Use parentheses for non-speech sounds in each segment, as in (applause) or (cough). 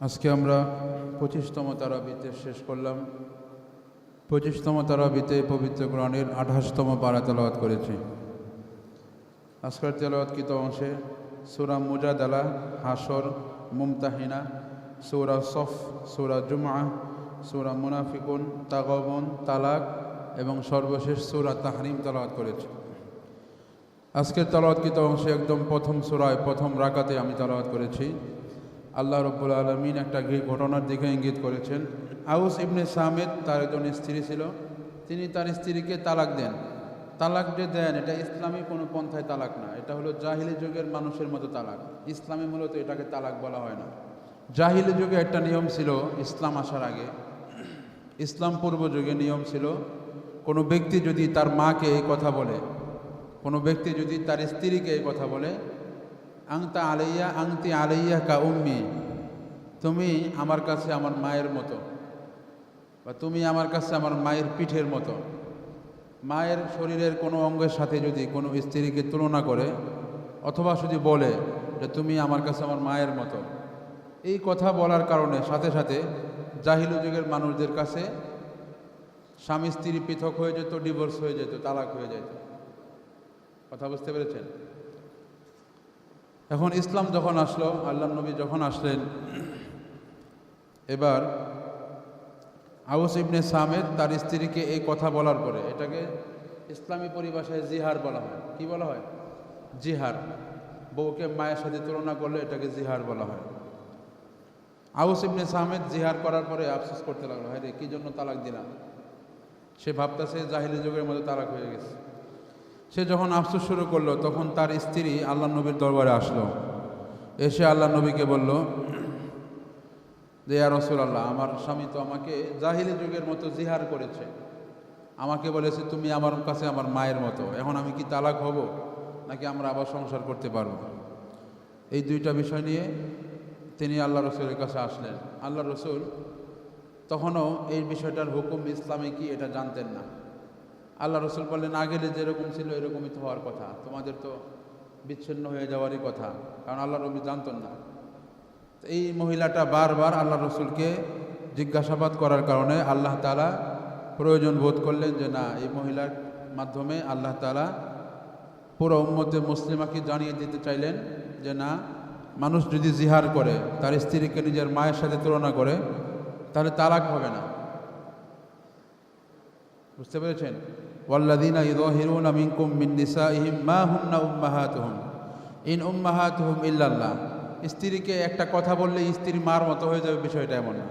আজকে আমরা পঁচিশতম তারাবিতে শেষ করলাম। পঁচিশতম তারাবিতে পবিত্র কোরআনের আঠাশতম পারা তেলাওয়াত করেছি। আজকের তেলাওয়াতকৃত অংশে সুরা মুজাদালা হাসর মুমতাহিনা, সৌরা সফ, সৌরা জুমা সৌরা মুনাফিকুন তাগবন তালাক এবং সর্বশেষ সুরা তাহরিম তালাওয়াত করেছি। আজকের তালাওয়াতকৃত অংশে একদম প্রথম সুরায় প্রথম রাকাতে আমি তালাওয়াত করেছি। আল্লাহ রব্বুল আলমিন একটা ঘটনার দিকে ইঙ্গিত করেছেন। আউস ইবনে সামেদ তার একজন স্ত্রী ছিল। তিনি তার স্ত্রীকে তালাক দেন। তালাক যে দেন, এটা ইসলামী কোনো পন্থায় তালাক না। এটা হলো জাহিলি যুগের মানুষের মতো তালাক। ইসলামী মূলত এটাকে তালাক বলা হয় না। জাহিলি যুগে একটা নিয়ম ছিল ইসলাম আসার আগে। ইসলাম পূর্ব যুগে নিয়ম ছিল, কোনো ব্যক্তি যদি তার মাকে এই কথা বলে, কোনো ব্যক্তি যদি তার স্ত্রীকে এই কথা বলে আংতা আলাইয়া, আংতি আলাইয়া কা উম্মি। তুমি আমার কাছে আমার মায়ের মতো বা তুমি আমার কাছে আমার মায়ের পিঠের মতো। মায়ের শরীরের কোনো অঙ্গের সাথে যদি কোনো স্ত্রীকে তুলনা করে অথবা শুধু বলে যে তুমি আমার কাছে আমার মায়ের মতো। এই কথা বলার কারণে সাথে সাথে জাহিলু যুগের মানুষদের কাছে স্বামী স্ত্রী পৃথক হয়ে যেত, ডিভোর্স হয়ে যেত, তালাক হয়ে যেত। কথা বুঝতে পেরেছেন? এখন ইসলাম যখন আসলো আল্লাহ নবী যখন আসলেন, এবার আউস ইবনে সামেদ তার স্ত্রীকে এই কথা বলার পরে, এটাকে ইসলামী পরিভাষায় জিহার বলা হয়। কি বলা হয়? জিহার। বউকে মায়ের সাথে তুলনা করলে এটাকে জিহার বলা হয়। আউস ইবনে সামেদ জিহার করার পরে আফসোস করতে লাগল হ্যাঁ রে, কী জন্য তালাক দিলাম? সে ভাবতেছে, জাহিলি যুগের মধ্যে তালাক হয়ে গেছে। সে যখন আফসোস শুরু করল, তখন তার স্ত্রী আল্লাহ নবীর দরবারে আসলো। এসে আল্লাহ নবীকে বলল, যে রসুল আল্লাহ আমার স্বামী তো আমাকে জাহিলি যুগের মতো জিহার করেছে। আমাকে বলেছে, তুমি আমার কাছে আমার মায়ের মতো। এখন আমি কি তালাক হব? নাকি আমরা আবার সংসার করতে পারব? এই দুইটা বিষয় নিয়ে তিনি আল্লাহ রসুলের কাছে আসলেন। আল্লাহ রসুল তখনও এই বিষয়টার হুকুম ইসলামে কি এটা জানতেন না। আল্লাহ রসুল বললেন আগেলে যেরকম ছিল এরকমই তো হওয়ার কথা। তোমাদের তো বিচ্ছিন্ন হয়ে যাওয়ারই কথা। কারণ আল্লাহ রবি জানতেন না। এই মহিলাটা বারবার আল্লাহ রসুলকে জিজ্ঞাসাবাদ করার কারণে আল্লাহ তালা প্রয়োজন বোধ করলেন যে, না, এই মহিলার মাধ্যমে আল্লাহ তালা পুরো উম্মতে মুসলিমাকে জানিয়ে দিতে চাইলেন যে, না, মানুষ যদি জিহার করে, তার স্ত্রীকে নিজের মায়ের সাথে তুলনা করে, তাহলে তালাক হবে না। বুঝতে পেরেছেন? ওয়াল্লাদিনা ইদহিরুনা মিনকুম মিন নিসাইহিম মা হুন্না উম্মাহাতুহুম ইন উম্মাহাতুহুম ইল্লাল্লাহ স্ত্রীকে একটা কথা বললে স্ত্রী মার মতো হয়ে যাবে, বিষয়টা এমন না।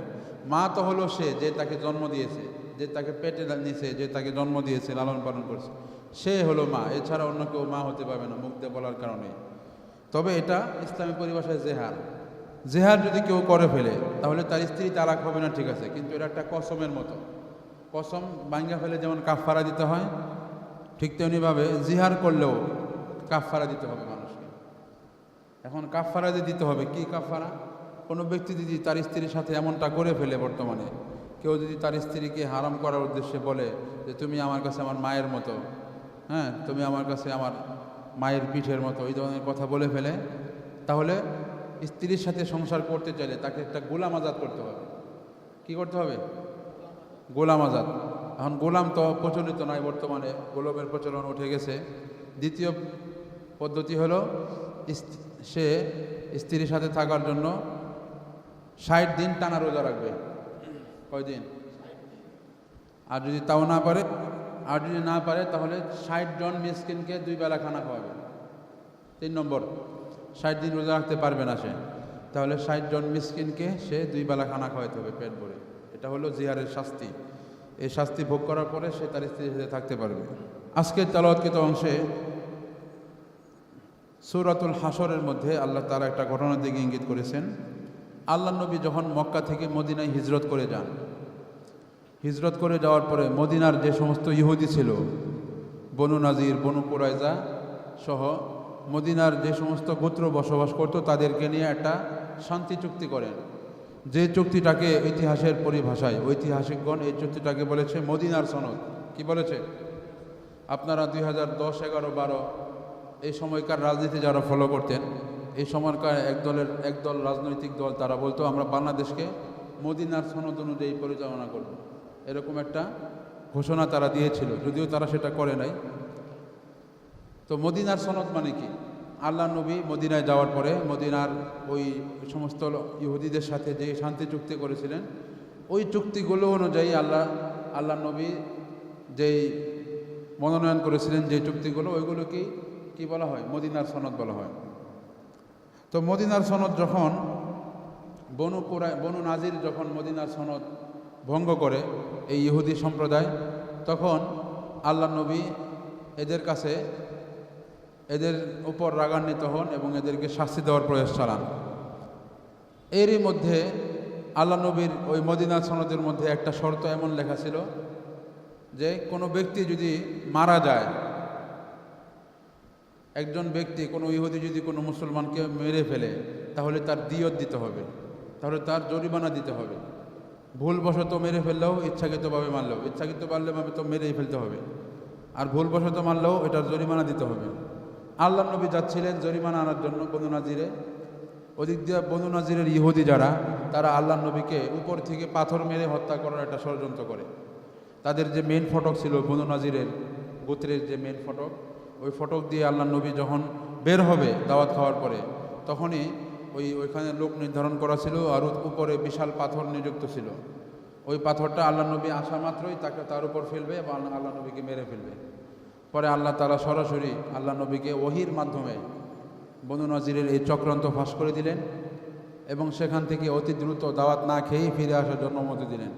মা তো হলো সে যে তাকে জন্ম দিয়েছে, যে তাকে পেটে নিয়েছে যে তাকে জন্ম দিয়েছে, লালন পালন করছে। সে হলো মা। এছাড়া অন্য কেউ মা হতে পারবে না, মুখ দিয়ে বলার কারণে। তবে এটা ইসলামী পরিভাষায় জেহার। জেহার যদি কেউ করে ফেলে, তাহলে তার স্ত্রী তালাক হবে না, ঠিক আছে। কিন্তু এটা একটা কসমের মতো। কসম বাঙ্গা ফেলে যেমন কাফফারা দিতে হয়, ঠিক তেমনিভাবে জিহার করলেও কাফফারা দিতে হবে মানুষকে। এখন কাফফারা যে দিতে হবে, কি কাফফারা? কোনো ব্যক্তি যদি তার স্ত্রীর সাথে এমনটা করে ফেলে বর্তমানে, কেউ যদি তার স্ত্রীকে হারাম করার উদ্দেশ্যে বলে যে, তুমি আমার কাছে আমার মায়ের মতো হ্যাঁ তুমি আমার কাছে আমার মায়ের পিঠের মতো, এই ধরনের কথা বলে ফেলে, তাহলে স্ত্রীর সাথে সংসার করতে চাইলে তাকে একটা গোলাম আজাদ করতে হবে। কি করতে হবে? গোলাম আজাদ। এখন গোলাম তো প্রচলিত নয় বর্তমানে, গোলামের প্রচলন উঠে গেছে। দ্বিতীয় পদ্ধতি হলো সে স্ত্রীর সাথে থাকার জন্য ষাট দিন টানা রোজা রাখবে। কয়দিন আর যদি তাও না পারে, আর যদি না পারে, তাহলে ষাট জন মিসকিনকে দুই বেলা খানা খাওয়াবে। তিন নম্বর, ষাট দিন রোজা রাখতে পারবে না সে। তাহলে ষাট জন মিসকিনকে সে দুই বেলা খানা খাওয়াতে হবে পেট ভরে। এটা হলো জিহারের শাস্তি। এই শাস্তি ভোগ করার পরে সে তার স্ত্রীর সাথে থাকতে পারবে। আজকের তালাওয়াতকৃত অংশে সূরাতুল হাসরের মধ্যে আল্লাহ তারা একটা ঘটনার দিকে ইঙ্গিত করেছেন। আল্লাহ নবী যখন মক্কা থেকে মদিনায় হিজরত করে যান, হিজরত করে যাওয়ার পরে মদিনার যে সমস্ত ইহুদি ছিল, বনু নাজির, বনু কুরাইজা সহ মদিনার যে সমস্ত গোত্র বসবাস করত, তাদেরকে নিয়ে একটা শান্তি চুক্তি করেন। যে চুক্তিটাকে ইতিহাসের পরিভাষায়, ঐতিহাসিকগণ এই চুক্তিটাকে বলেছে মদিনার সনদ। কি বলেছে? আপনারা দুই হাজার দশ এগারো বারো এই সময়কার রাজনীতি যারা ফলো করতেন, এই সময়কার এক দলের একদল রাজনৈতিক দল, তারা বলতো, আমরা বাংলাদেশকে মদিনার সনদ অনুযায়ী পরিচালনা করব। এরকম একটা ঘোষণা তারা দিয়েছিল, যদিও তারা সেটা করে নাই। তো মদিনার সনদ মানে কি? আল্লাহ নবী মদিনায় যাওয়ার পরে মদিনার ওই সমস্ত ইহুদিদের সাথে যে শান্তি চুক্তি করেছিলেন, ওই চুক্তিগুলো অনুযায়ী আল্লাহ আল্লাহ নবী যেই মনোনয়ন করেছিলেন যে চুক্তিগুলো ওইগুলো কি বলা হয়? মদিনার সনদ বলা হয়। তো মদিনার সনদ যখন, বনু কুরাই, বনু নাজির যখন মদিনার সনদ ভঙ্গ করে এই ইহুদি সম্প্রদায়, তখন আল্লাহ নবী এদের কাছে এদের উপর রাগান্বিত হন এবং এদেরকে শাস্তি দেওয়ার প্রয়াস চালান। এরই মধ্যে আল্লাহ নবীর ওই মদিনা সনদের মধ্যে একটা শর্ত এমন লেখা ছিল যে কোনো ব্যক্তি যদি মারা যায়, একজন ব্যক্তি, কোনো ইহুদি যদি কোনো মুসলমানকে মেরে ফেলে, তাহলে তার দিয়ত দিতে হবে, তাহলে তার জরিমানা দিতে হবে। ভুলবশত মেরে ফেললেও ইচ্ছাকৃতভাবে মারলেও ইচ্ছাকৃত মারলে তো মেরেই ফেলতে হবে। আর ভুলবশত মারলেও এটার জরিমানা দিতে হবে। আল্লাহ নবী যাচ্ছিলেন জরিমানা আনার জন্য বনু নাজিরে। ওদিক দিয়ে বনু নাজিরের ইহুদি যারা, তারা আল্লাহ নবীকে উপর থেকে পাথর মেরে হত্যা করার একটা ষড়যন্ত্র করে। তাদের যে মেন ফটক ছিল বনু নাজিরের গোত্রের যে মেন ফটক, ওই ফটক দিয়ে আল্লাহ নবী যখন বের হবে দাওয়াত খাওয়ার পরে, তখনই ওই ওইখানে লোক নির্ধারণ করা ছিল আর উপরে বিশাল পাথর নিযুক্ত ছিল। ওই পাথরটা আল্লাহ নবী আসা মাত্রই তাকে তার উপর ফেলবে এবং আল্লাহ নবীকে মেরে ফেলবে। পরে আল্লাহ তালা সরাসরি আল্লাহ নবীকে ওহির মাধ্যমে বনু নজিরের এই চক্রান্ত ফাঁস করে দিলেন এবং সেখান থেকে অতি দ্রুত দাওয়াত না খেয়েই ফিরে আসার জন্য অনুমতি দিলেন।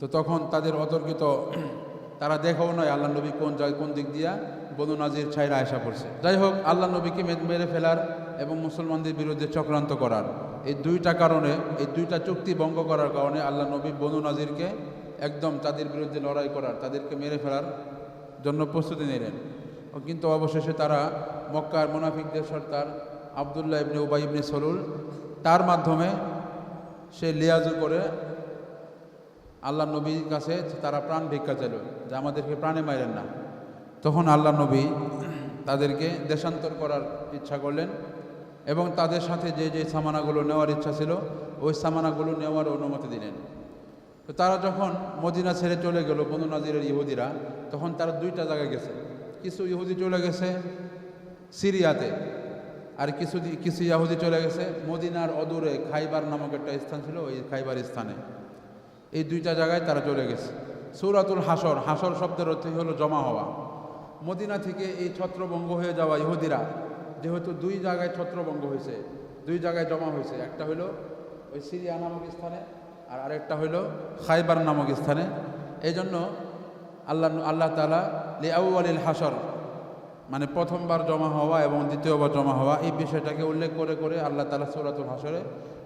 তো তখন তাদের অতর্কিত (clears throat) তারা দেখাও নয় আল্লাহ নবী কোন কোন দিক দিয়া বনু নাজির ছাইরা আসা পড়ছে যাই হোক, আল্লাহ নবীকে মেরে ফেলার এবং মুসলমানদের বিরুদ্ধে চক্রান্ত করার এই দুইটা কারণে, এই দুইটা চুক্তি ভঙ্গ করার কারণে আল্লাহ নবী বনু নাজিরকে একদম তাদের বিরুদ্ধে লড়াই করার, তাদেরকে মেরে ফেলার জন্য প্রস্তুতি নিলেন। কিন্তু অবশেষে তারা মক্কার মুনাফিকদের সর্দার আবদুল্লাহ ইবনে উবাই ইবনে সরুল তার মাধ্যমে সে লিয়াজু করে আল্লাহ নবীর কাছে তারা প্রাণ ভিক্ষা চাইল যে আমাদেরকে প্রাণে মারেন না। তখন আল্লাহ নবী তাদেরকে দেশান্তর করার ইচ্ছা করলেন এবং তাদের সাথে যে যে সামানাগুলো নেওয়ার ইচ্ছা ছিল, ওই সামানাগুলো নেওয়ার অনুমতি দিলেন। তো তারা যখন মদিনা ছেড়ে চলে গেল, বনু নাজিরের ইহুদিরা, তখন তারা দুইটা জায়গায় গেছে। কিছু ইহুদি চলে গেছে সিরিয়াতে, আর কিছু কিছু ইহুদি চলে গেছে মদিনার অদূরে খাইবার নামক একটা স্থান ছিল ওই খাইবার স্থানে। এই দুইটা জায়গায় তারা চলে গেছে। সৌরাতুল হাসর হাসর শব্দের অর্থই হলো জমা হওয়া। মদিনা থেকে এই ছত্রভঙ্গ হয়ে যাওয়া ইহুদিরা, যেহেতু দুই জায়গায় ছত্রভঙ্গ হয়েছে, দুই জায়গায় জমা হয়েছে, একটা হলো ওই সিরিয়া নামক স্থানে আর আরেকটা হলো খাইবার নামক স্থানে। এই জন্য আল্লাহ আল্লাহ তালা লি আউআলিল হাসর মানে প্রথমবার জমা হওয়া এবং দ্বিতীয়বার জমা হওয়া এই বিষয়টাকে উল্লেখ করে করে আল্লাহ তালা সৌরাতুল হাসরে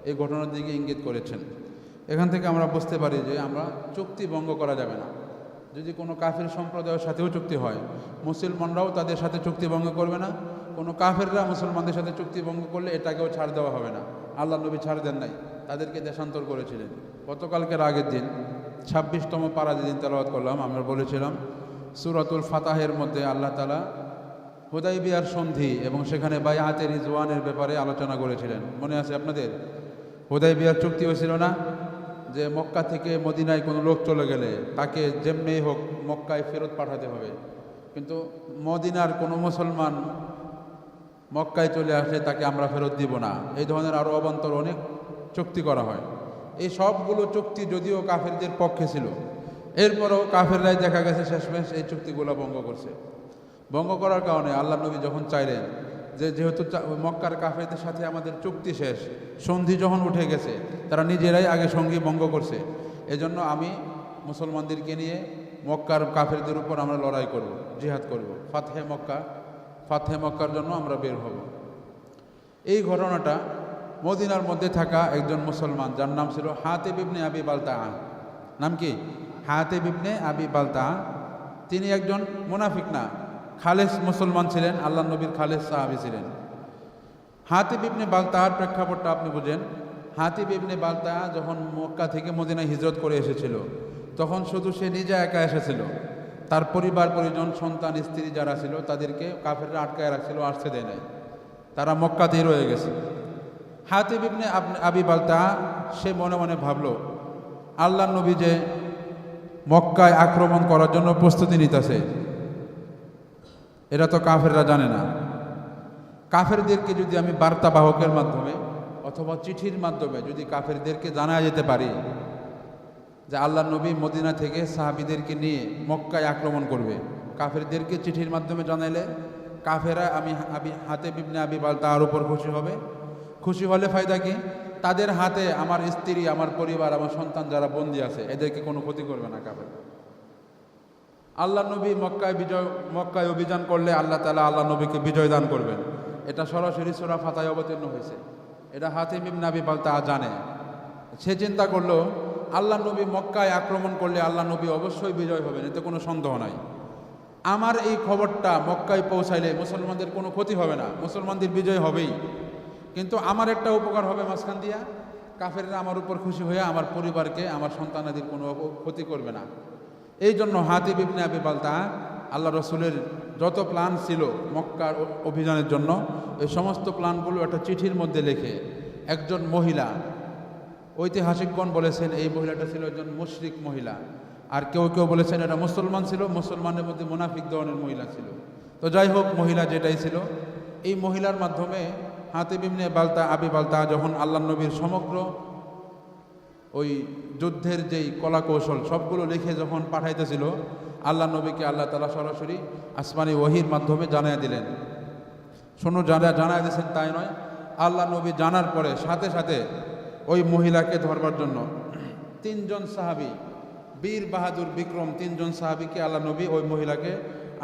এই ঘটনার দিকে ইঙ্গিত করেছেন। এখান থেকে আমরা বুঝতে পারি যে আমরা চুক্তি ভঙ্গ করা যাবে না। যদি কোনো কাফের সম্প্রদায়ের সাথেও চুক্তি হয়, মুসলমানরাও তাদের সাথে চুক্তি ভঙ্গ করবে না। কোনো কাফেররা মুসলমানদের সাথে চুক্তি ভঙ্গ করলে এটাকেও ছাড় দেওয়া হবে না। আল্লাহ নবী ছাড় দেন নাই। তাদেরকে দেশান্তর করেছিলেন। গতকালকের আগের দিন, ছাব্বিশতম পারা যেদিন তেলাওয়াত করলাম, আমরা বলেছিলাম, সুরাতুল ফাতাহের মধ্যে আল্লাহ তালা হুদাইবিয়ার সন্ধি এবং সেখানে বাইআতে রিজওয়ানের ব্যাপারে আলোচনা করেছিলেন। মনে আছে আপনাদের? হুদাইবিয়ার চুক্তি হয়েছিল না যে মক্কা থেকে মদিনায় কোনো লোক চলে গেলে তাকে যেমনি হোক মক্কায় ফেরত পাঠাতে হবে। কিন্তু মদিনার কোনো মুসলমান মক্কায় চলে আসলে তাকে আমরা ফেরত দিব না। এই ধরনের আরও অবান্তর অনেক চুক্তি করা হয়। এই সবগুলো চুক্তি যদিও কাফেরদের পক্ষে ছিল। এরপরেও কাফেররাই দেখা গেছে শেষমেশ এই চুক্তিগুলো ভঙ্গ করছে। ভঙ্গ করার কারণে আল্লাহ নবী যখন চাইলেন যে যেহেতু মক্কার কাফেরদের সাথে আমাদের চুক্তি শেষ, সন্ধি যখন উঠে গেছে, তারা নিজেরাই আগে সঙ্গী ভঙ্গ করছে। এজন্য আমি মুসলমানদেরকে নিয়ে মক্কার কাফেরদের উপর আমরা লড়াই করব, জিহাদ করব। ফাতহে মক্কা, ফাতহে মক্কার জন্য আমরা বের হব। এই ঘটনাটা মদিনার মধ্যে থাকা একজন মুসলমান, যার নাম ছিল হাতে বিবনে আবি বালতা নাম কি? হাতে বিবনে আবি বালতা তিনি একজন মুনাফিক না, খালেস মুসলমান ছিলেন, আল্লাহ নবীর খালেস সাহাবি ছিলেন। হাতে বিবনে বালতাহার প্রেক্ষাপটটা আপনি বুঝেন। হাতি বিবনে বালতা যখন মক্কা থেকে মদিনায় হিজরত করে এসেছিল, তখন শুধু সে নিজে একা এসেছিল। তার পরিবার, পরিজন, সন্তান, স্ত্রী যারা ছিল, তাদেরকে কাফেররা আটকায় রাখছিল আসতে দেয় নাই। তারা মক্কাতেই রয়ে গেছে। হাতিব ইবনে আব- বালতা, সে মনে মনে ভাবল, আল্লাহ নবী যে মক্কায় আক্রমণ করার জন্য প্রস্তুতি নিতেছে এরা তো কাফেররা জানে না। কাফেরদেরকে যদি আমি বার্তা বাহকের মাধ্যমে অথবা চিঠির মাধ্যমে যদি কাফেরদেরকে জানা যেতে পারি যে আল্লাহ নবী মদিনা থেকে সাহাবিদেরকে নিয়ে মক্কায় আক্রমণ করবে, কাফেরদেরকে চিঠির মাধ্যমে জানাইলে কাফেরা আমি আবি হাতে বিবনে আবি তার উপর খুশি হবে খুশি হলে ফায়দা কি? তাদের হাতে আমার স্ত্রী, আমার পরিবার, আমার সন্তান যারা বন্দী আছে, এদেরকে কোনো ক্ষতি করবে না কাফের। আল্লাহ নবী মক্কায় বিজয়, মক্কায় অভিযান করলে আল্লাহ তালা আল্লাহ নবীকে বিজয় দান করবেন। এটা সরাসরি সোরা ফাতায় অবতীর্ণ হয়েছে। এটা হাতিম ইবনে আবি বালতা জানে। সে চিন্তা করল, আল্লাহ নবী মক্কায় আক্রমণ করলে আল্লাহ নবী অবশ্যই বিজয় হবেন, এতে কোনো সন্দেহ নাই। আমার এই খবরটা মক্কায় পৌঁছাইলে মুসলমানদের কোনো ক্ষতি হবে না। মুসলমানদের বিজয় হবেই। কিন্তু আমার একটা উপকার হবে মাঝখান দিয়া। কাফেররা আমার উপর খুশি হয়ে আমার পরিবারকে, আমার সন্তানাদির কোনো ক্ষতি করবে না। এই জন্য হাতি বিবনে আবি বালতা আল্লাহ রসুলের যত প্ল্যান ছিল মক্কার অভিযানের জন্য, এই সমস্ত প্ল্যানগুলো একটা চিঠির মধ্যে লেখে। একজন মহিলা, ঐতিহাসিকগণ বলেছেন, এই মহিলাটা ছিল একজন মুশরিক মহিলা। আর কেউ কেউ বলেছেন, এটা মুসলমান ছিল। মুসলমানের মধ্যে মুনাফিক ধরনের মহিলা ছিল। তো যাই হোক, মহিলা যেটাই ছিল, এই মহিলার মাধ্যমে হাতে বিমনে বালতা, আবি বালতা যখন আল্লাহ নবীর সমগ্র ওই যুদ্ধের যেই কলা কৌশল সবগুলো লিখে যখন পাঠাইতেছিল, আল্লাহ নবীকে আল্লাহ তালা সরাসরি আসমানি ওহির মাধ্যমে জানাই দিলেন। শোনো জানা জানাই দিয়েছেন তাই নয়, আল্লাহ নবী জানার পরে সাথে সাথে ওই মহিলাকে ধরবার জন্য তিনজন সাহাবি, বীর বাহাদুর বিক্রম তিনজন সাহাবিকে আল্লাহ নবী ওই মহিলাকে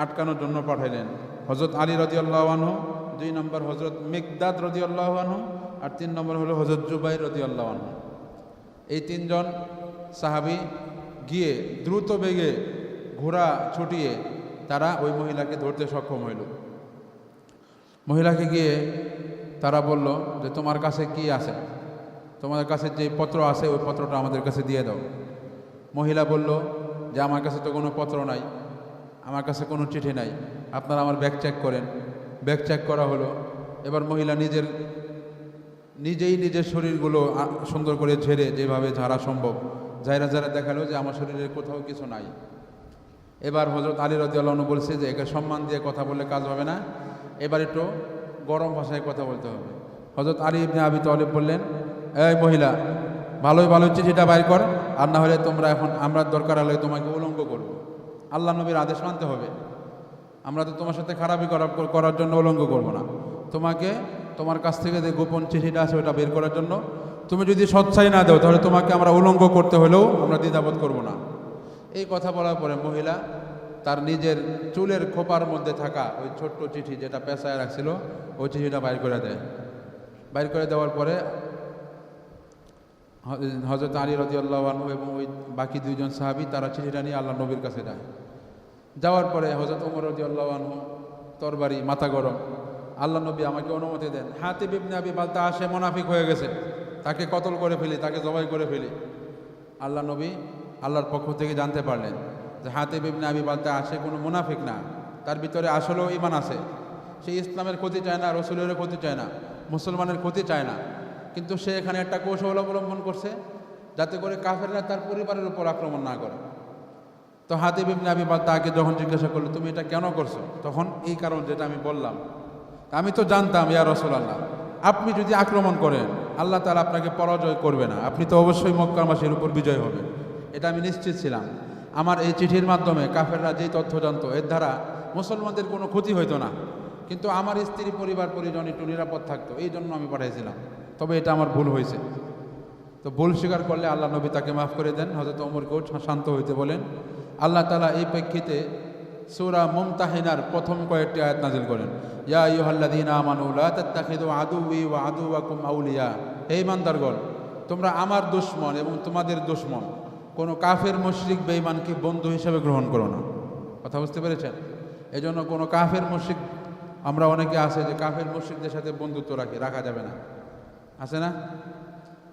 আটকানোর জন্য পাঠাইলেন। হজরত আলী রদি আনহু দুই নম্বর হজরত মিকদাদ রদি আনহু আর তিন নম্বর হলো হজরত জুবাই রদি আনহু। এই তিনজন সাহাবি গিয়ে দ্রুত বেগে ঘোড়া ছুটিয়ে তারা ওই মহিলাকে ধরতে সক্ষম হইল। মহিলাকে গিয়ে তারা বলল যে, তোমার কাছে কি আছে? তোমাদের কাছে যে পত্র আছে, ওই পত্রটা আমাদের কাছে দিয়ে দাও। মহিলা বলল, যে, আমার কাছে তো কোনো পত্র নাই, আমার কাছে কোনো চিঠি নাই, আপনারা আমার ব্যাগ চেক করেন। ব্যাগ করা হলো। এবার মহিলা নিজের, নিজেই নিজের শরীরগুলো সুন্দর করে ঝেড়ে যেভাবে ঝাড়া সম্ভব। ঝাইরা ঝাড়া দেখাল যে আমার শরীরে কোথাও কিছু নাই। এবার হজরত আলী রদিয়াল্লাহন বলছে যে, একে সম্মান দিয়ে কথা বললে কাজ হবে না। এবার একটু গরম ভাষায় কথা বলতে হবে। হজরত আলী ইবনে আবি তালিব বললেন, এই মহিলা, ভালোই ভালো চিঠিটা বাইর কর। আর না হলে তোমরা এখন, আমরা দরকার হলে তোমাকে উলঙ্গ করব। আল্লাহ নবীর আদেশ মানতে হবে। আমরা তো তোমার সাথে খারাপই করা করার জন্য উলঙ্গ করব না। তোমাকে তোমার কাছ থেকে যে গোপন চিঠিটা আছে ওটা বের করার জন্য তুমি যদি সচ্ছাই না দাও, তাহলে তোমাকে আমরা উলঙ্গ করতে হলেও আমরা দ্বিধাবোধ করব না। এই কথা বলার পরে মহিলা তার নিজের চুলের খোপার মধ্যে থাকা ওই ছোট্ট চিঠি যেটা পেশায় রাখছিল, ওই চিঠিটা বাইর করে দেয়। বাইর করে দেওয়ার পরে হজরত আলী রদিয়াল্লাহ এবং ওই বাকি দুইজন সাহাবি তারা চিঠিটা নিয়ে আল্লাহ নবীর কাছে যায়। যাওয়ার পরে হজরত রদিয়াল্লাহ আনহু তরবারি মাথা গরম। আল্লাহ নবী আমাকে অনুমতি দেন হাতে বিবনে আবি বালতা আসে, মোনাফিক হয়ে গেছে। তাকে কতল করে ফেলি, তাকে জবাই করে ফেলি। আল্লাহ নবী আল্লাহর পক্ষ থেকে জানতে পারলেন যে হাতে বিবনে আবি বালতা আসে কোনো মুনাফিক না। তার ভিতরে আসলেও ইমান আছে। সে ইসলামের ক্ষতি চায় না, রসুলের ক্ষতি চায় না, মুসলমানের ক্ষতি চায় না। কিন্তু সে এখানে একটা কৌশল অবলম্বন করছে, যাতে করে কাফেররা তার পরিবারের উপর আক্রমণ না করে। তো হাতে বিবনে আবি আগে যখন জিজ্ঞাসা করল, তুমি এটা কেন করছ? তখন এই কারণ যেটা আমি বললাম। আমি তো জানতাম, ইয়া রসুল আল্লাহ আপনি যদি আক্রমণ করেন, আল্লাহ তালা আপনাকে পরাজয় করবে না। আপনি তো অবশ্যই মক্কামাসের উপর বিজয় হবে। এটা আমি নিশ্চিত ছিলাম। আমার এই চিঠির মাধ্যমে কাফেররা যেই তথ্য জানতো, এর দ্বারা মুসলমানদের কোনো ক্ষতি হইতো না। কিন্তু আমার স্ত্রী, পরিবার, পরিজন একটু নিরাপদ থাকতো এই জন্য আমি পাঠাইছিলাম। তবে এটা আমার ভুল হয়েছে। তো ভুল স্বীকার করলে আল্লাহ নবী তাকে মাফ করে দেন হজরত ওমরকেও শান্ত হইতে বলেন। আল্লাহ তালা এই প্রেক্ষিতে সূরা মুমতাহিনার প্রথম কয়েকটি আয়াত নাজিল করেন। ইয়া ইউহাল্লাদিন আমানু লা তাত্তাখিদু আদুউই ওয়া আদুওয়াকুম আউলিয়া। হে ইমানদারগণ তোমরা আমার দুশ্মন এবং তোমাদের দুশ্মন, কোনো কাফের মুশরিক বেঈমানকে বন্ধু হিসেবে গ্রহণ করো না। কথা বুঝতে পেরেছেন? এই জন্য কোনো কাফের মুশরিক, আমরা অনেকে আছে যে কাফের মুশরিকদের সাথে বন্ধুত্ব রাখি, রাখা যাবে না। আছে না?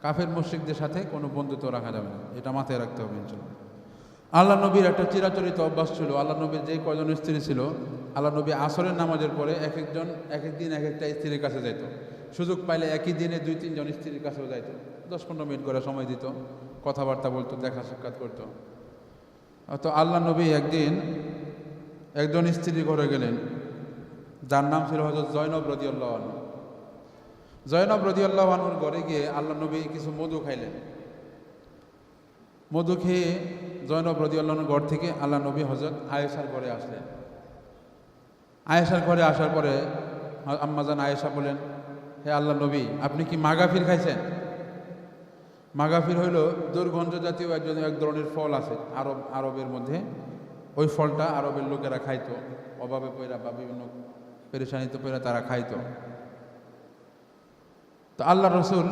কাফের মুশরিকদের সাথে কোনো বন্ধুত্ব রাখা যাবে না। এটা মাথায় রাখতে হবে ইনশাল্লাহ। আল্লাহ নবীর একটা চিরাচরিত অভ্যাস ছিল, আল্লাহ নবীর যেই কজন স্ত্রী ছিল, আল্লাহ নবী আসরের নামাজের পরে এক একজন, এক এক দিন এক একটা স্ত্রীর কাছে যাইতো। সুযোগ পাইলে একই দিনে দুই, তিনজন স্ত্রীর কাছেও যাইত। দশ পনেরো মিনিট করে সময় দিত, কথাবার্তা বলতো, দেখা সাক্ষাৎ করতো। তো আল্লাহ নবী একদিন একজন স্ত্রী ঘরে গেলেন, যার নাম ছিল হজরত জয়নব রদিউল্লাহ আনু জয়নব রদিউল্লাহ আনুর ঘরে গিয়ে আল্লাহ নবী কিছু মধু খাইলেন। মধু খেয়ে জয়নব রদিউল্লাহর ঘর থেকে আল্লাহ নবী হজরত আয়েশার ঘরে আসলেন। আয়েশার ঘরে আসার পরে আম্মাজান আয়েশা বলেন হে আল্লাহ নবী, আপনি কি মাগাফির খাইছেন? মাগাফির হইল দুর্গন্ধ জাতীয় একজন এক ধরনের ফল আছে, আরব, আরবের মধ্যে। ওই ফলটা আরবের লোকেরা খাইতো, অভাবে পয়রা বা বিভিন্ন পেরেশানিতে পয়রা তারা খাইতো। তো আল্লাহ রসুল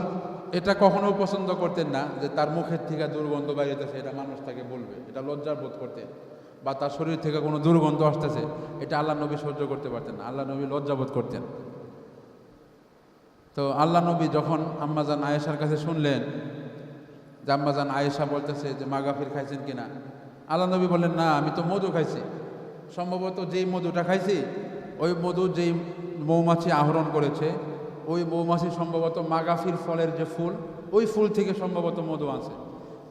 এটা কখনো পছন্দ করতেন না যে তার মুখের থেকে দুর্গন্ধ বাইরেতেছে এটা মানুষ তাকে বলবে, এটা লজ্জার বোধ করতেন বা তার শরীর থেকে কোনো দুর্গন্ধ আসতেছে, এটা আল্লাহ নবী সহ্য করতে পারতেন না, আল্লাহ নবী লজ্জাবোধ করতেন। তো আল্লাহ নবী যখন আম্মাজান আয়েশার কাছে শুনলেন যে আম্মাজান আয়েশা বলতেছে যে মাগাফির খাইছেন কিনা? আল্লাহ নবী বললেন, না, আমি তো মধু খাইছি। সম্ভবত যেই মধুটা খাইছি, ওই মধু যেই মৌমাছি আহরণ করেছে ওই মৌমাছি সম্ভবত মাগাফির ফলের যে ফুল, ওই ফুল থেকে সম্ভবত মধু আছে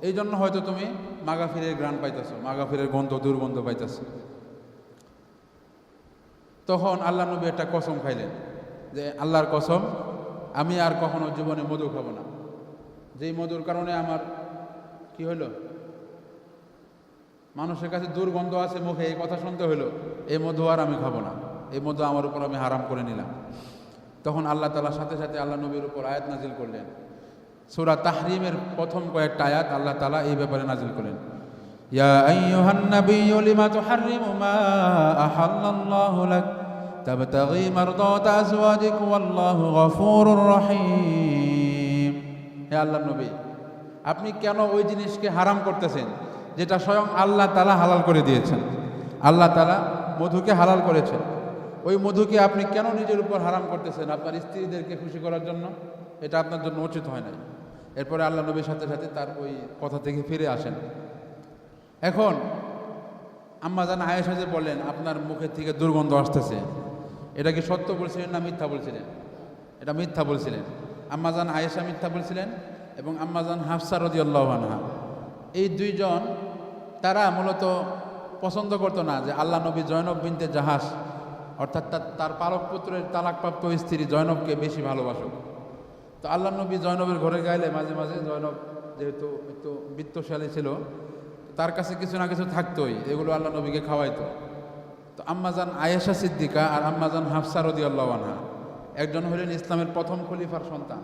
এই জন্য হয়তো তুমি মাগাফিরের গ্রান পাইতেছো, মাগাফিরের গন্ধ, দুর্গন্ধ পাইতেছো। তখন আল্লাহ নবী একটা কসম খাইলেন, যে আল্লাহর কসম, আমি আর কখনো জীবনে মধু খাব না। যেই মধুর কারণে আমার কি হলো মানুষের কাছে দুর্গন্ধ আছে মুখে, এই কথা শুনতে হলো এই মধু আর আমি খাব না, এই মধু আমার উপর আমি হারাম করে নিলাম। তখন আল্লাহ তালার সাথে সাথে আল্লাহ নবীর উপর আয়াত নাজিল করলেন। সুরা তাহরিমের প্রথম কয়েকটা আয়াত আল্লাহ তালা এই ব্যাপারে নাজিল করলেন। আপনি কেন ওই জিনিসকে হারাম করতেছেন যেটা স্বয়ং আল্লাহ তালা হালাল করে দিয়েছেন? আল্লাহ তালা মধুকে হালাল করেছেন। ওই মধুকে আপনি কেন নিজের উপর হারাম করতেছেন? আপনার স্ত্রীদেরকে খুশি করার জন্য? এটা আপনার জন্য উচিত হয় নাই। এরপরে আল্লাহ নবীর সাথে সাথে তার ওই কথা থেকে ফিরে আসেন। এখন আম্মা জান আয়েশা যে বললেন, আপনার মুখের থেকে দুর্গন্ধ আসতেছে। এটা কি সত্য বলছিলেন না মিথ্যা বলছিলেন? এটা মিথ্যা বলছিলেন। আম্মাজান আয়েশা মিথ্যা বলছিলেন এবং আম্মাজান হাফসা রদি এই দুইজন তারা মূলত পছন্দ করতো না যে আল্লাহ নবী জয়নব বিনতে জাহাজ অর্থাৎ তার পালক পুত্রের তালাকপ্রাপ্ত স্ত্রী জয়নবকে বেশি ভালোবাসুক তো আল্লাহ নবী জয়নবের ঘরে গাইলে মাঝে মাঝে জয়নব যেহেতু একটু বৃত্তশালী ছিল, তার কাছে কিছু না কিছু থাকতোই, এগুলো আল্লাহ নবীকে খাওয়াইতো। তো আম্মাজান আয়েশা সিদ্দিকা আর আম্মাজান হাফসা রদি আল্লাহ আনহা, একজন হলেন ইসলামের প্রথম খলিফার সন্তান,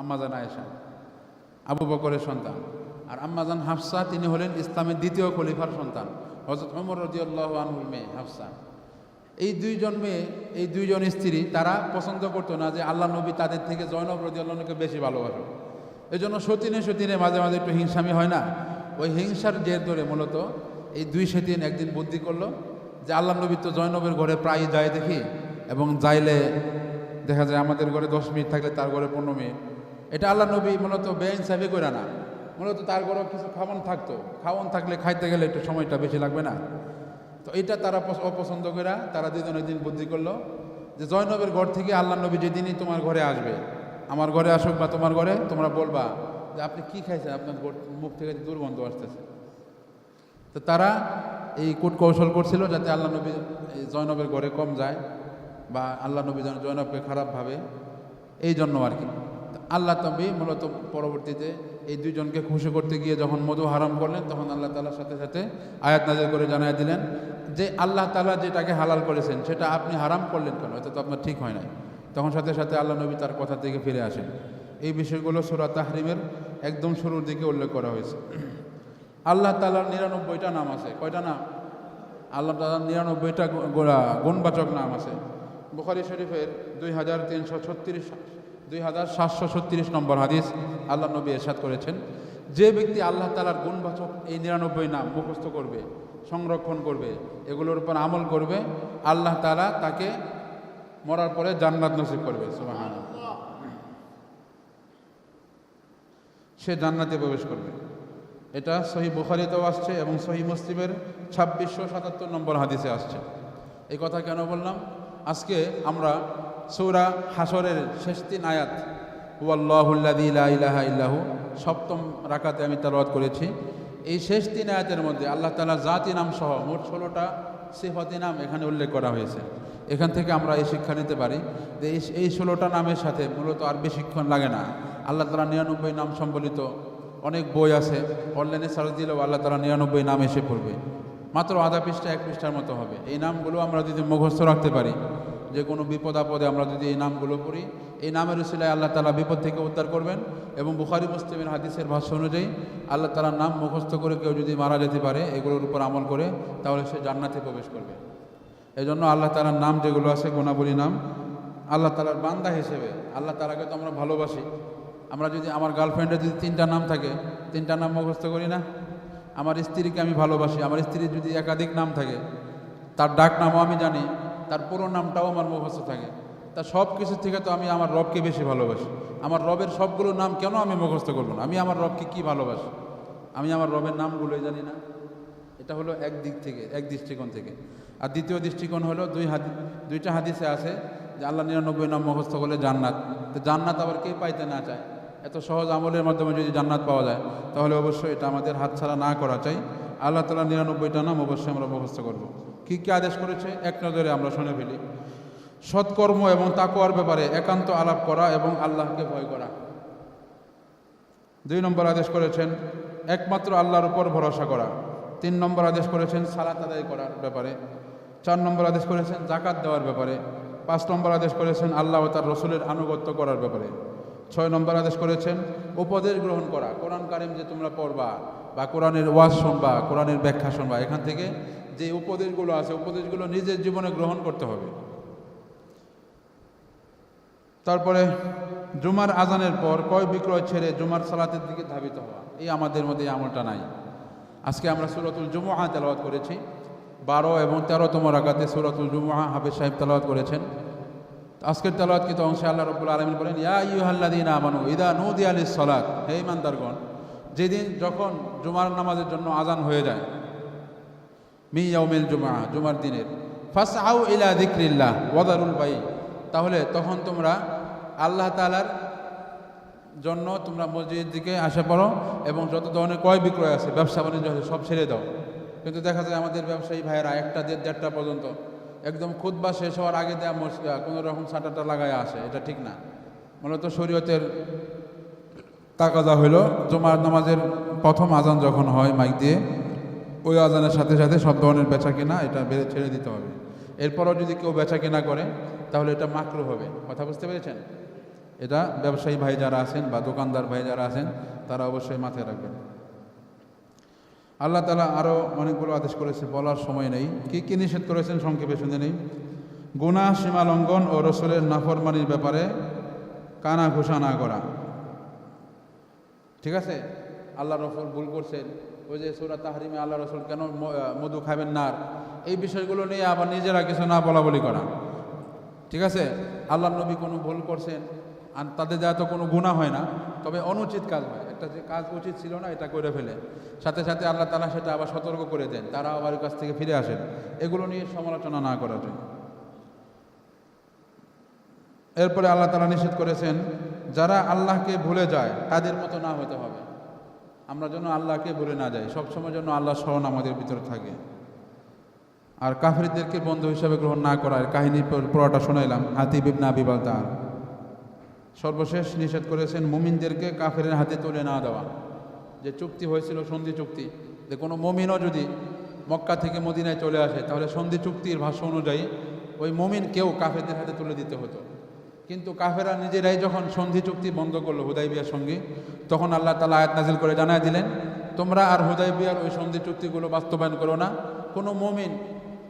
আম্মাজান আয়েশা, আবু বকরের সন্তান। আর আম্মাজান হাফসা, তিনি হলেন ইসলামের দ্বিতীয় খলিফার সন্তান হজরত অমর রদিউল্লাহ আনহুর মেয়ে হাফসা। এই দুইজন মেয়ে এই দুইজন স্ত্রী তারা পছন্দ করতো না যে আল্লাহ নবী তাদের থেকে জয়নব রদিউল্লাহকে বেশি ভালোবাসো এই জন্য সতীনে সতীনে মাঝে মাঝে একটু হিংসামি হয় না? ওই হিংসার জের ধরে মূলত এই দুই সেদিন একদিন বুদ্ধি করল যে আল্লাহ নবী তো জয়নবের ঘরে প্রায় যায় দেখি এবং যাইলে দেখা যায় আমাদের ঘরে দশ মিনিট থাকলে তার ঘরে পনেরো মিনিট। এটা আল্লাহ নবী মূলত বেইনসাফি করে না। মূলত তার ঘরেও কিছু খাওয়ান থাকতো। খাওয়ান থাকলে খাইতে গেলে একটু সময়টা বেশি লাগবে না। তো এটা তারা অপছন্দ করে তারা দুজনে দিন বুদ্ধি করল যে জয়নবের ঘর থেকে আল্লাহ নবী যেদিনই তোমার ঘরে আসবে, আমার ঘরে আসুক বা তোমার ঘরে, তোমরা বলবা যে আপনি কি খাইছেন? আপনার মুখ থেকে দুর্গন্ধ আসতেছে। তো তারা এই কূট কৌশল করছিল যাতে আল্লাহ নবী এই জয়নবের ঘরে কম যায় বা আল্লাহ নবী যেন জয়নবকে খারাপ ভাবে। এই জন্য আর কি। আল্লাহ তবে মূলত পরবর্তীতে এই দুইজনকে খুশি করতে গিয়ে যখন মধু হারাম করলেন, তখন আল্লাহ তালার সাথে সাথে আয়াত নাজির করে জানাই দিলেন যে আল্লাহ তালা যেটাকে হালাল করেছেন, সেটা আপনি হারাম করলেন কেন? এটা তো আপনার ঠিক হয় নাই। তখন সাথে সাথে আল্লাহ নবী তার কথা থেকে ফিরে আসেন। এই বিষয়গুলো সুরা তাহরিমের একদম শুরুর দিকে উল্লেখ করা হয়েছে। আল্লাহ তালার নিরানব্বইটা নাম আছে। কয়টা নাম? আল্লাহ তালার নিরানব্বইটা গুণবাচক নাম আছে। বুখারি শরীফের দুই হাজার তিনশো ছত্রিশ দুই হাজার সাতশো ছত্রিশ নম্বর হাদিস আল্লাহ নবী এরশাদ করেছেন, যে ব্যক্তি আল্লাহ তালার গুণবাচক এই নিরানব্বই নাম মুখস্থ করবে, সংরক্ষণ করবে, এগুলোর উপর আমল করবে, আল্লাহ তালা তাকে মরার পরে জান্নাত নসিব করবে, সুবহানাল্লাহ। সে জান্নাতে প্রবেশ করবে। এটা সহি বুখারিতেও আসছে এবং সহি মুসলিমের ছাব্বিশশো সাতাত্তর নম্বর হাদিসে আসছে। এই কথা কেন বললাম? আজকে আমরা সৌরা হাসরের শেষ তিন আয়াত ইলাহা সপ্তম রাকাতে আমি তালাওয়াত করেছি। এই শেষ তিন আয়াতের মধ্যে আল্লাহ তালা জাতি নাম সহ মোট ষোলোটা সিফতি নাম এখানে উল্লেখ করা হয়েছে। এখান থেকে আমরা এই শিক্ষা নিতে পারি যে এই এই ষোলোটা নামের সাথে মূলত আর বেশিক্ষণ লাগে না। আল্লাহ তালা নিরানব্বই নাম সম্বলিত অনেক বই আছে। অনলাইনে সার্চ দিলেও আল্লাহ তালা নিরানব্বই নাম এসে পড়বে। মাত্র আধা পৃষ্ঠা, এক পৃষ্ঠার মতো হবে। এই নামগুলো আমরা যদি মুখস্থ রাখতে পারি যে কোনো বিপদ আপদে আমরা যদি এই নামগুলো পড়ি, এই নামের উসিলায় আল্লাহ তালা বিপদ থেকে উদ্ধার করবেন এবং বুখারি, মুসলিমের হাদিসের ভাষ্য অনুযায়ী আল্লাহ তালার নাম মুখস্থ করে কেউ যদি মারা যেতে পারে, এগুলোর উপর আমল করে, তাহলে সে জান্নাতে প্রবেশ করবে। এই জন্য আল্লাহ তালার নাম যেগুলো আছে, গুণাবলী নাম, আল্লাহ তালার বান্দা হিসেবে, আল্লাহ তালাকে তো আমরা ভালোবাসি। আমরা যদি আমার গার্লফ্রেন্ডের যদি তিনটা নাম থাকে, তিনটা নাম মুখস্থ করি না? আমার স্ত্রীকে আমি ভালোবাসি, আমার স্ত্রীর যদি একাধিক নাম থাকে, তার ডাক নামও আমি জানি তার পুরো নামটাও আমার মুখস্থ থাকে। তা সব কিছু থেকে তো আমি আমার রবকে বেশি ভালোবাসি। আমার রবের সবগুলো নাম কেন আমি মুখস্থ করব না? আমি আমার রবকে কি ভালোবাসি? আমি আমার রবের নামগুলোই জানি না। এটা হলো এক দিক থেকে, এক দৃষ্টিকোণ থেকে। আর দ্বিতীয় দৃষ্টিকোণ হলো দুই হাদি, দুইটা হাদিসে আছে যে আল্লাহ নিরানব্বই নাম মুখস্থ করলে জান্নাত। তো জান্নাত আবার কে পাইতে না চায়? এত সহজ আমলের মাধ্যমে যদি জান্নাত পাওয়া যায়, তাহলে অবশ্যই এটা আমাদের হাতছাড়া না করা চাই। আল্লাহ তালা নিরানব্বইটা নাম অবশ্যই আমরা মুখস্থ করব। কী কী আদেশ করেছে? এক নজরে আমরা শুনে ফেলি। সৎকর্ম এবং তাকুয়ার ব্যাপারে একান্ত আলাপ করা এবং আল্লাহকে ভয় করা। দুই নম্বর আদেশ করেছেন, একমাত্র আল্লাহর উপর ভরসা করা। তিন নম্বর আদেশ করেছেন, সালাত আদায় করার ব্যাপারে। চার নম্বর আদেশ করেছেন জাকাত দেওয়ার ব্যাপারে। পাঁচ নম্বর আদেশ করেছেন, আল্লাহ ও তার রসুলের আনুগত্য করার ব্যাপারে। ছয় নম্বর আদেশ করেছেন, উপদেশ গ্রহণ করা। কোরআন কারিম যে তোমরা পড়বা বা কোরআনের ওয়াজ শুনবা, কোরআনের ব্যাখ্যা শুনবা, এখান থেকে যে উপদেশগুলো আছে, উপদেশগুলো নিজের জীবনে গ্রহণ করতে হবে। তারপরে জুমার আজানের পর কয় বিক্রয় ছেড়ে জুমার সালাতের দিকে ধাবিত হওয়া? এই আমাদের মধ্যে আমলটা নাই। আজকে আমরা সুরতুল জুমুহা তেলাওয়াত করেছি। বারো এবং তেরোতম রাগাতে সুরতুল জুমুহা হাফিজ সাহেব তেলাওয়াত করেছেন। আজকের তেলাওয়াত কিন্তু অংশে আল্লাহ রব্বুল আলমিন বলেন, ইয়া ইউহাল্লাদিন আমানু, ইদা নৌদি আলী সলাত। হে ইমানদারগণ যেদিন যখন জুমার নামাজের জন্য আজান হয়ে যায় মি ইয়াউমিল জুমা জুমার দিনের। ফাস আউ ইলা দিক্রিল্লাহ ওয়াদারুল বাই তাহলে তখন তোমরা আল্লাহ তালার জন্য তোমরা মসজিদের দিকে আসা পড়ো এবং যত ধরনের ক্রয় বিক্রয় আছে, ব্যবসা বাণিজ্য আছে, সব ছেড়ে দাও। কিন্তু দেখা যায় আমাদের ব্যবসায়ী ভাইয়েরা একটা দেড়, দেড়টা পর্যন্ত একদম খুদবা শেষ হওয়ার আগে দেওয়া মসজিদ কোনো রকম সাঁটাটা লাগায় আসে, এটা ঠিক না। মূলত শরীয়তের তাকাজা হইল জুমার নামাজের প্রথম আজান যখন হয় মাইক দিয়ে ওই আজানের সাথে সাথে সব ধরনের বেচা কেনা এটা ছেড়ে দিতে হবে। এরপরও যদি কেউ বেচা কেনা করে, তাহলে এটা মাকরু হবে। কথা বুঝতে পেরেছেন? এটা ব্যবসায়ী ভাই যারা আছেন বা দোকানদার ভাই যারা আছেন, তারা অবশ্যই মাথায় রাখবেন। আল্লাহ তালা আরও অনেকগুলো আদেশ করেছে, বলার সময় নেই। কী কী নিষেধ করেছেন সংক্ষেপে শুনে নেই? গুণা সীমা লঙ্ঘন ও রসুলের নাফরমানির ব্যাপারে কানা ঘোষা না করা। ঠিক আছে? আল্লাহ রসুল ভুল করছেন। ওই যে সুরা তাহারিমে আল্লাহ রসুল কেন মধু খাবেন না? এই বিষয়গুলো নিয়ে আবার নিজেরা কিছু না বলা বলি করা। ঠিক আছে? আল্লাহ নবী কোনো ভুল করছেন, আর তাদের দেওয়া তো কোনো গুণা হয় না। তবে অনুচিত কাজ হয়। একটা যে কাজ উচিত ছিল না, এটা করে ফেলে। সাথে সাথে আল্লাহ তালা সেটা আবার সতর্ক করে দেন। তারা আবার কাছ থেকে ফিরে আসেন। এগুলো নিয়ে সমালোচনা না করা যায় এরপরে আল্লাহ তালা নিষেধ করেছেন, যারা আল্লাহকে ভুলে যায়, তাদের মতো না হতে হবে। আমরা যেন আল্লাহকে ভুলে না যাই, সবসময় যেন আল্লাহ স্মরণ আমাদের ভিতরে থাকে। আর কাফিরদেরকে বন্ধু হিসাবে গ্রহণ না করার কাহিনী পড়াটা শোনাইলাম হাতি বিবনা বিবাল তার সর্বশেষ নিষেধ করেছেন মুমিনদেরকে কাফেরের হাতে তুলে না দেওয়া। যে চুক্তি হয়েছিল সন্ধি চুক্তি, যে কোনো মমিনও যদি মক্কা থেকে মদিনায় চলে আসে, তাহলে সন্ধি চুক্তির ভাষ্য অনুযায়ী ওই মমিন কেউ কাফেরদের হাতে তুলে দিতে হতো। কিন্তু কাফেরা নিজেরাই যখন সন্ধি চুক্তি বন্ধ করল হুদাই বিয়ার সঙ্গে, তখন আল্লাহ তালা আয়াত নাজিল করে জানায় দিলেন, তোমরা আর হুদাই বিয়ার ওই সন্ধি চুক্তিগুলো বাস্তবায়ন করো না। কোনো মমিন,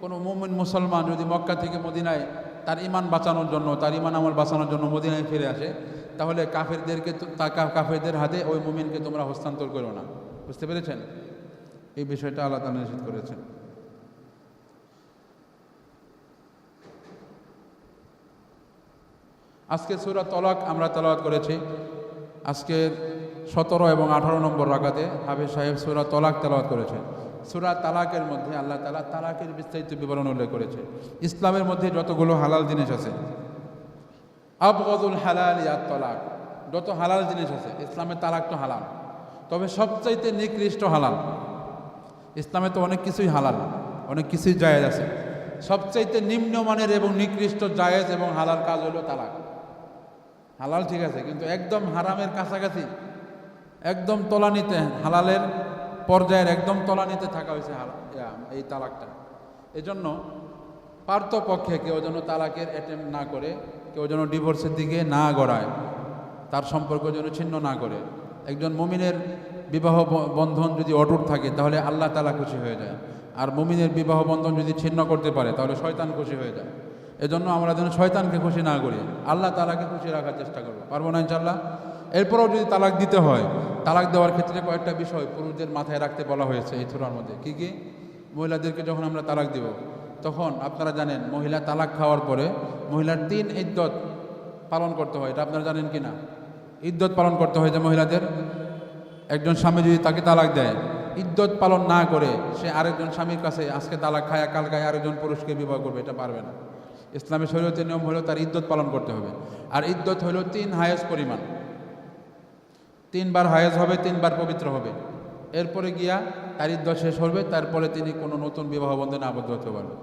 কোনো মুমিন মুসলমান যদি মক্কা থেকে মদিনায় তার ইমান বাঁচানোর জন্য, তার ইমান আমল বাঁচানোর জন্য মদিনায় ফিরে আসে, তাহলে কাফেরদেরকে তা কাফেরদের হাতে ওই মুমিনকে তোমরা হস্তান্তর করো না। বুঝতে পেরেছেন? এই বিষয়টা আল্লাহ তালা নিষেধ করেছেন। আজকে সুরা তলাক আমরা তেলাওয়াত করেছি। আজকে সতেরো এবং আঠারো নম্বর রাগাতে হাফিজ সাহেব সুরা তলাক তেলাওয়াত করেছেন সুরা তালাকের মধ্যে আল্লাহ তালা তালাকের বিস্তারিত বিবরণ উল্লেখ করেছে। ইসলামের মধ্যে যতগুলো হালাল জিনিস আছে, আবগদুল হালাল ইয়াত তলাক, যত হালাল জিনিস আছে ইসলামের তালাক তো হালাল। তবে সবচাইতে নিকৃষ্ট হালাল, ইসলামে তো অনেক কিছুই হালাল, অনেক কিছুই জায়েজ আছে। সবচাইতে নিম্নমানের এবং নিকৃষ্ট জায়েজ এবং হালাল কাজ হলো তালাক। হালাল ঠিক আছে, কিন্তু একদম হারামের কাছাকাছি, একদম তলানিতে, হালালের পর্যায়ের একদম তলানিতে থাকা হয়েছে এই তালাকটা। এজন্য পার্থপক্ষে কেউ যেন তালাকের অ্যাটেম্প না করে, কেউ যেন ডিভোর্সের দিকে না গড়ায়, তার সম্পর্ক যেন ছিন্ন না করে। একজন মুমিনের বিবাহ বন্ধন যদি অটুট থাকে, তাহলে আল্লাহ তালা খুশি হয়ে যায়। আর মুমিনের বিবাহ বন্ধন যদি ছিন্ন করতে পারে, তাহলে শয়তান খুশি হয়ে যায়। এজন্য আমরা যেন শয়তানকে খুশি না করি। আল্লাহ তালাকে খুশি রাখার চেষ্টা করব। পারব না ইনশাল্লাহ এরপরেও যদি তালাক দিতে হয়, তালাক দেওয়ার ক্ষেত্রে কয়েকটা বিষয় পুরুষদের মাথায় রাখতে বলা হয়েছে এই থোড়ার মধ্যে। কী কী? মহিলাদেরকে যখন আমরা তালাক দিব, তখন আপনারা জানেন মহিলা তালাক খাওয়ার পরে মহিলার তিন ইদ্যত পালন করতে হয়। এটা আপনারা জানেন কি না ইদ্যত পালন করতে হয় যে মহিলাদের, একজন স্বামী যদি তাকে তালাক দেয় ইদ্যত পালন না করে সে আরেকজন স্বামীর কাছে আজকে তালাক খায় কাল খায় আরেকজন পুরুষকে বিবাহ করবে, এটা পারবে না। ইসলামী শরীয়তের নিয়ম হলো তার ইদ্যত পালন করতে হবে। আর ইদ্যত হলো তিন হায়েজ পরিমাণ। তিনবার হায়েজ হবে, তিনবার পবিত্র হবে। এরপরে গিয়া তার ইদ্যত শেষ হবে, তারপরে তিনি কোনো নতুন বিবাহ বন্ধনে আবদ্ধ হতে পারবে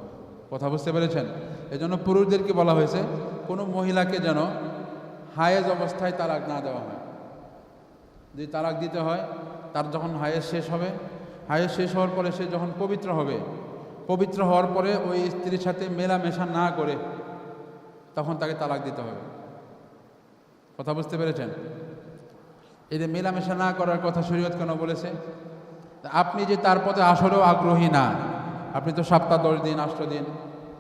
কথা বুঝতে পেরেছেন? এজন্য পুরুষদেরকে বলা হয়েছে, কোনো মহিলাকে যেন হায়েজ অবস্থায় তালাক না দেওয়া হয়। যদি তালাক দিতে হয়, তার যখন হায়েজ শেষ হবে, হায়েজ শেষ হওয়ার পরে সে যখন পবিত্র হবে পবিত্র হওয়ার পরে ওই স্ত্রীর সাথে মেলামেশা না করে তখন তাকে তালাক দিতে হবে। কথা বুঝতে পেরেছেন? এই যে মেলামেশা না করার কথা শরীয়ত কেন বলেছে? আপনি যে তার পথে আসলেও আগ্রহী না, আপনি তো সপ্তাহ, দশ দিন, আষ্ট দিন,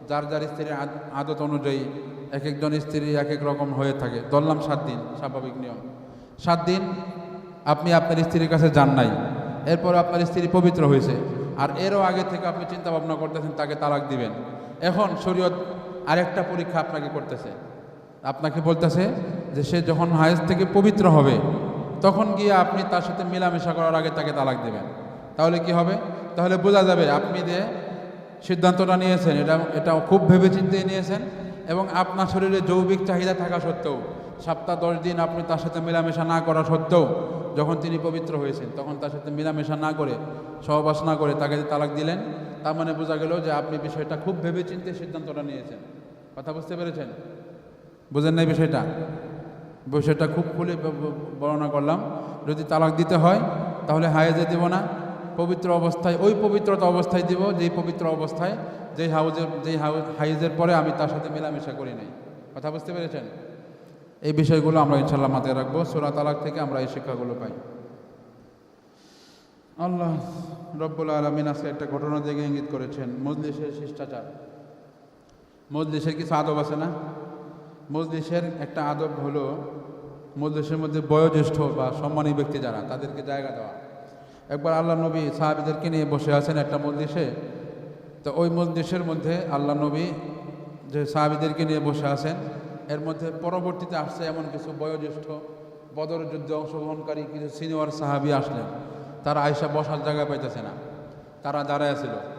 যার যার স্ত্রীর আদ- আদত অনুযায়ী এক একজন স্ত্রী এক এক রকম হয়ে থাকে। ধরলাম সাত দিন, স্বাভাবিক নিয়ম। সাত দিন আপনি আপনার স্ত্রীর কাছে যান নাই, এরপর আপনার স্ত্রী পবিত্র হয়েছে। আর এরও আগে থেকে আপনি চিন্তা ভাবনা করতেছেন, তাকে তালাক দিবেন। এখন শরীয়ত আরেকটা পরীক্ষা আপনাকে করতেছে। আপনাকে বলতেছে যে সে যখন হায়েজ থেকে পবিত্র হবে, তখন গিয়ে আপনি তার সাথে মেলামেশা করার আগে তাকে তালাক দেবেন। তাহলে কি হবে? তাহলে বোঝা যাবে আপনি যে সিদ্ধান্তটা নিয়েছেন, এটা এটা খুব ভেবেচিন্তে নিয়েছেন এবং আপনার শরীরে যৌবিক চাহিদা থাকা সত্ত্বেও সপ্তাহ, দশ দিন আপনি তার সাথে মেলামেশা না করা সত্ত্বেও যখন তিনি পবিত্র হয়েছেন, তখন তার সাথে মেলামেশা না করে, সহবাস না করে তাকে যে তালাক দিলেন, তার মানে বোঝা গেল যে আপনি বিষয়টা খুব ভেবে ভেবেচিন্তে সিদ্ধান্তটা নিয়েছেন। কথা বুঝতে পেরেছেন? বুঝেন নাই বিষয়টা? বিষয়টা খুব খুলে বর্ণনা করলাম। যদি তালাক দিতে হয়, তাহলে হায়েজে দিব না। পবিত্র অবস্থায়, ওই পবিত্রতা অবস্থায় দিব, যেই পবিত্র অবস্থায়, যেই হাউজের যেই হাউজ হাইজের পরে আমি তার সাথে মেলামেশা করি নাই। কথা বুঝতে পেরেছেন? এই বিষয়গুলো আমরা ইনশাল্লাহ মাথায় রাখব। সোরা তালাক থেকে আমরা এই শিক্ষাগুলো পাই। আল্লাহ রব্বুল আলমিন আজকে একটা ঘটনা থেকে ইঙ্গিত করেছেন। মজলিসের শিষ্টাচার। মজলিসের কিছু আদব আছে না? মজলিসের একটা আদব হলো মজলিসের মধ্যে বয়োজ্যেষ্ঠ বা সম্মানী ব্যক্তি যারা, তাদেরকে জায়গা দেওয়া। একবার আল্লাহ নবী সাহাবিদেরকে নিয়ে বসে আছেন একটা মজলিসে। তো ওই মজলিসের মধ্যে আল্লাহ নবী যে সাহাবিদেরকে নিয়ে বসে আছেন এর মধ্যে পরবর্তীতে আসছে এমন কিছু বয়োজ্যেষ্ঠ বদর যুদ্ধে অংশগ্রহণকারী কিছু সিনিয়র সাহাবি আসলেন। তারা আয়সা বসার জায়গা পাইতেছে না। তারা দাঁড়ায় ছিল।